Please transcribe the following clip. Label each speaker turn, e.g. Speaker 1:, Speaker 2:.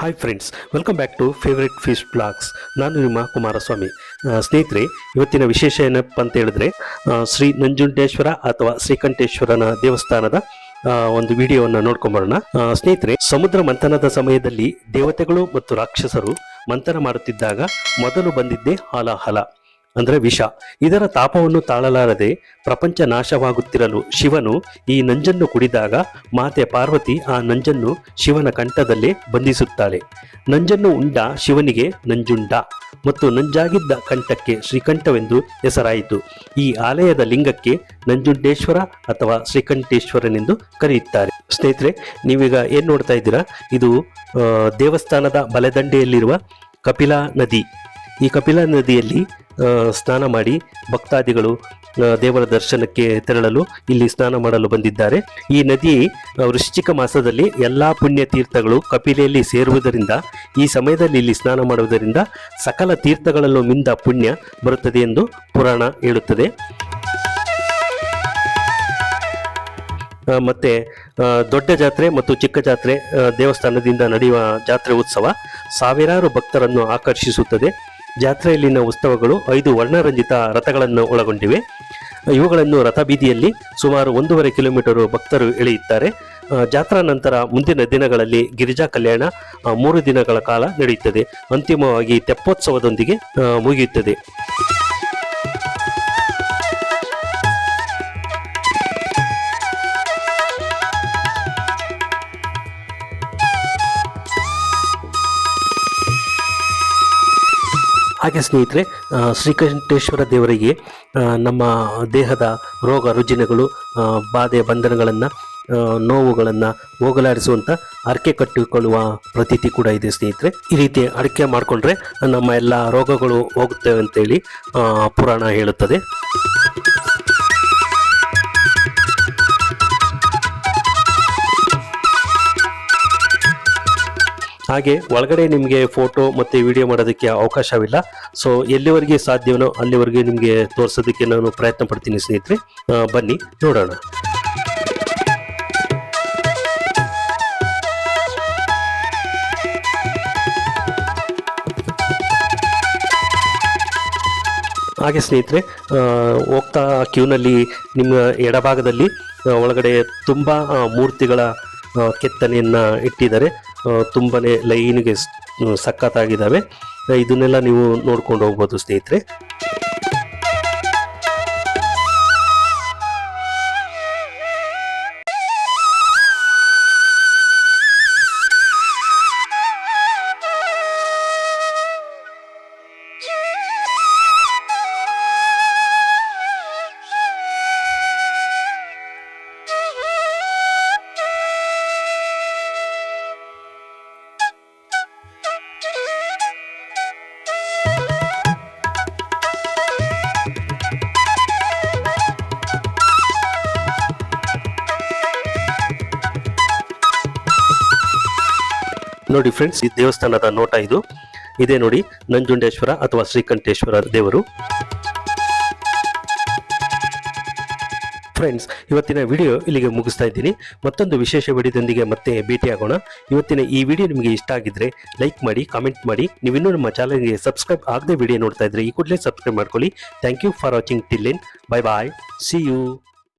Speaker 1: Hi friends welcome back to favourite fish blogs ನಾನು ನಿಮ್ಮ ಕುಮಾರಸ್ವಾಮಿ. ಸ್ನೇಹಿತರೆ, ಇವತ್ತಿನ ವಿಶೇಷ ಏನಪ್ಪ ಅಂತ ಹೇಳಿದ್ರೆ ಶ್ರೀ ನಂಜುಂಡೇಶ್ವರ ಅಥವಾ ಶ್ರೀಕಂಠೇಶ್ವರನ ದೇವಸ್ಥಾನದ ಒಂದು ವಿಡಿಯೋವನ್ನು ನೋಡ್ಕೊಂಬರೋಣ. ಸ್ನೇಹಿತರೆ, ಸಮುದ್ರ ಮಂಥನದ ಸಮಯದಲ್ಲಿ ದೇವತೆಗಳು ಮತ್ತು ರಾಕ್ಷಸರು ಮಂಥನ ಮಾಡುತ್ತಿದ್ದಾಗ ಮೊದಲು ಬಂದಿದ್ದೇ ಹಾಲಾಹಲ. ಅಂದ್ರೆ ವಿಷ. ಇದರ ತಾಪವನ್ನು ತಾಳಲಾರದೆ ಪ್ರಪಂಚ ನಾಶವಾಗುತ್ತಿರಲು ಶಿವನು ಈ ನಂಜನ್ನು ಕುಡಿದಾಗ ಮಾತೆ ಪಾರ್ವತಿ ಆ ನಂಜನ್ನು ಶಿವನ ಕಂಠದಲ್ಲೇ ಬಂಧಿಸುತ್ತಾಳೆ. ನಂಜನ್ನು ಉಂಡ ಶಿವನಿಗೆ ನಂಜುಂಡ ಮತ್ತು ನಂಜಾಗಿದ್ದ ಕಂಠಕ್ಕೆ ಶ್ರೀಕಂಠವೆಂದು ಹೆಸರಾಯಿತು. ಈ ಆಲಯದ ಲಿಂಗಕ್ಕೆ ನಂಜುಂಡೇಶ್ವರ ಅಥವಾ ಶ್ರೀಕಂಠೇಶ್ವರನೆಂದು ಕರೆಯುತ್ತಾರೆ. ಸ್ನೇಹಿತರೆ, ನೀವೀಗ ಏನ್ ನೋಡ್ತಾ ಇದ್ದೀರಾ? ಇದು ದೇವಸ್ಥಾನದ ಬಲದಂಡೆಯಲ್ಲಿರುವ ಕಪಿಲಾ ನದಿ. ಈ ಕಪಿಲಾ ನದಿಯಲ್ಲಿ ಸ್ನಾನ ಮಾಡಿ ಭಕ್ತಾದಿಗಳು ದೇವರ ದರ್ಶನಕ್ಕೆ ತೆರಳಲು ಇಲ್ಲಿ ಸ್ನಾನ ಮಾಡಲು ಬಂದಿದ್ದಾರೆ. ಈ ನದಿ ವೃಶ್ಚಿಕ ಮಾಸದಲ್ಲಿ ಎಲ್ಲ ಪುಣ್ಯ ತೀರ್ಥಗಳು ಕಪಿಲೆಯಲ್ಲಿ ಸೇರುವುದರಿಂದ, ಈ ಸಮಯದಲ್ಲಿ ಇಲ್ಲಿ ಸ್ನಾನ ಮಾಡುವುದರಿಂದ ಸಕಲ ತೀರ್ಥಗಳಲ್ಲೂ ಮಿಂದ ಪುಣ್ಯ ಬರುತ್ತದೆ ಎಂದು ಪುರಾಣ ಹೇಳುತ್ತದೆ. ಮತ್ತೆ ದೊಡ್ಡ ಜಾತ್ರೆ ಮತ್ತು ಚಿಕ್ಕ ಜಾತ್ರೆ ದೇವಸ್ಥಾನದಿಂದ ನಡೆಯುವ ಜಾತ್ರೆ ಉತ್ಸವ ಸಾವಿರಾರು ಭಕ್ತರನ್ನು ಆಕರ್ಷಿಸುತ್ತದೆ. ಜಾತ್ರೆಯಲ್ಲಿನ ಉತ್ಸವಗಳು ಐದು ವರ್ಣರಂಜಿತ ರಥಗಳನ್ನು ಒಳಗೊಂಡಿವೆ. ಇವುಗಳನ್ನು ರಥಬೀದಿಯಲ್ಲಿ ಸುಮಾರು ಒಂದೂವರೆ ಕಿಲೋಮೀಟರ್ ಭಕ್ತರು ಎಳೆಯುತ್ತಾರೆ. ಜಾತ್ರಾ ನಂತರ ಮುಂದಿನ ದಿನಗಳಲ್ಲಿ ಗಿರಿಜಾ ಕಲ್ಯಾಣ ಮೂರು ದಿನಗಳ ಕಾಲ ನಡೆಯುತ್ತದೆ. ಅಂತಿಮವಾಗಿ ತೆಪ್ಪೋತ್ಸವದೊಂದಿಗೆ ಮುಗಿಯುತ್ತದೆ. ಹಾಗೆ ಸ್ನೇಹಿತರೆ ಶ್ರೀಕಂಠೇಶ್ವರ ದೇವರಿಗೆ ನಮ್ಮ ದೇಹದ ರೋಗ ರುಜಿನಗಳು ಬಾಧೆ ಬಂಧನಗಳನ್ನು ನೋವುಗಳನ್ನು ಹೋಗಲಾಡಿಸುವಂಥ ಅರಕೆ ಕಟ್ಟಿಕೊಳ್ಳುವ ಪ್ರತೀತಿ ಕೂಡ ಇದೆ ಸ್ನೇಹಿತರೆ. ಈ ರೀತಿ ಅಡಿಕೆ ಮಾಡಿಕೊಂಡ್ರೆ ನಮ್ಮ ಎಲ್ಲ ರೋಗಗಳು ಹೋಗುತ್ತವೆ ಅಂತೇಳಿ ಪುರಾಣ ಹೇಳುತ್ತದೆ. ಹಾಗೆ ಒಳಗಡೆ ನಿಮಗೆ ಫೋಟೋ ಮತ್ತು ವಿಡಿಯೋ ಮಾಡೋದಕ್ಕೆ ಅವಕಾಶವಿಲ್ಲ. ಸೊ ಎಲ್ಲಿವರೆಗೆ ಸಾಧ್ಯವೋ ಅಲ್ಲಿವರೆಗೆ ನಿಮಗೆ ತೋರಿಸೋದಕ್ಕೆ ನಾನು ಪ್ರಯತ್ನ ಪಡ್ತೀನಿ ಸ್ನೇಹಿತರೆ. ಬನ್ನಿ, ನೋಡೋಣ. ಹಾಗೆ ಸ್ನೇಹಿತರೆ ಹೋಗ್ತಾ ಕ್ಯೂನಲ್ಲಿ ನಿಮ್ಮ ಎಡಭಾಗದಲ್ಲಿ ಒಳಗಡೆ ತುಂಬ ಮೂರ್ತಿಗಳ ಕೆತ್ತನೆಯನ್ನ ಇಟ್ಟಿದ್ದಾರೆ. ಆ, ಲೈನಿಗೆ ಸಖತ್ತಾಗಿದ್ದಾವೆ ಇದನ್ನೆಲ್ಲ ನೀವು ನೋಡ್ಕೊಂಡು ಹೋಗ್ಬೋದು ಸ್ನೇಹಿತರೆ. ನೋಡಿ ಫ್ರೆಂಡ್ಸ್ ಈ ದೇವಸ್ಥಾನದ ನೋಟ ಇದು. ಇದೇ ನೋಡಿ, ನಂಜುಂಡೇಶ್ವರ ಅಥವಾ ಶ್ರೀಕಂಠೇಶ್ವರ ದೇವರು. ಫ್ರೆಂಡ್ಸ್ ಇವತ್ತಿನ ವಿಡಿಯೋ ಇಲ್ಲಿಗೆ ಮುಗಿಸ್ತಾ ಇದ್ದೀನಿ. ಮತ್ತೊಂದು ವಿಶೇಷ ವಿಡಿಯೋದೊಂದಿಗೆ ಮತ್ತೆ ಭೇಟಿಯಾಗೋಣ. ಇವತ್ತಿನ ಈ ವಿಡಿಯೋ ನಿಮಗೆ ಇಷ್ಟ ಆಗಿದ್ರೆ ಲೈಕ್ ಮಾಡಿ ಕಾಮೆಂಟ್ ಮಾಡಿ. ನೀವಿನ್ನೂ ನಮ್ಮ ಚಾನಲ್ಗೆ ಸಬ್ಸ್ಕ್ರೈಬ್ ಆಗದೆ ವಿಡಿಯೋ ನೋಡ್ತಾ ಇದ್ರೆ ಈ ಕೂಡಲೇ ಸಬ್ಸ್ಕ್ರೈಬ್ ಮಾಡ್ಕೊಳ್ಳಿ. Thank you for watching till in bye bye see you